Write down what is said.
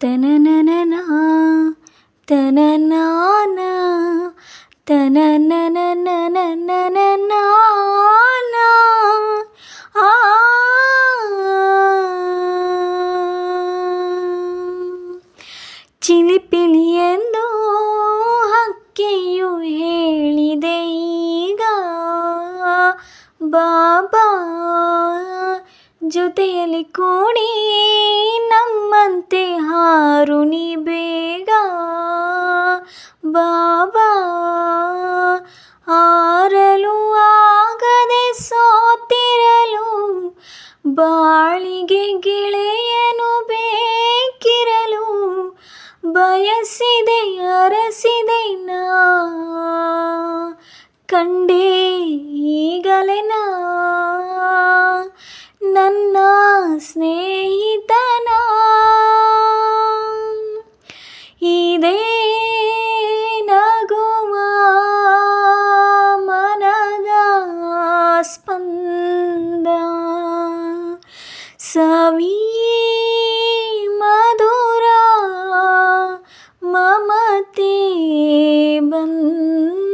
தனநனனா தனநானா தனநனநனநனநானா ಚಿಲಿಪಿಲಿಯೆಂದು ಹಕ್ಕಿಯು ಹೇಳಿದೆ ಬಾಬಾ ಜೊತೆಯಲ್ಲಿ ಕೂಡಿ ನಮ್ಮ ಬಾಬಾ ಆರಲು ಆಗದೆ ಸೋತಿರಲು ಬಾಳಿಗೆ ಗೆಳೆಯನು ಬೇಕಿರಲು ಬಯಸಿದೆ ಅರಸಿದೆ ನಾ. ಕಂಡೇ ಈಗಲೇ ನನ್ನ ಸ್ನೇಹಿತನ सवी मधुरा मम ते बन्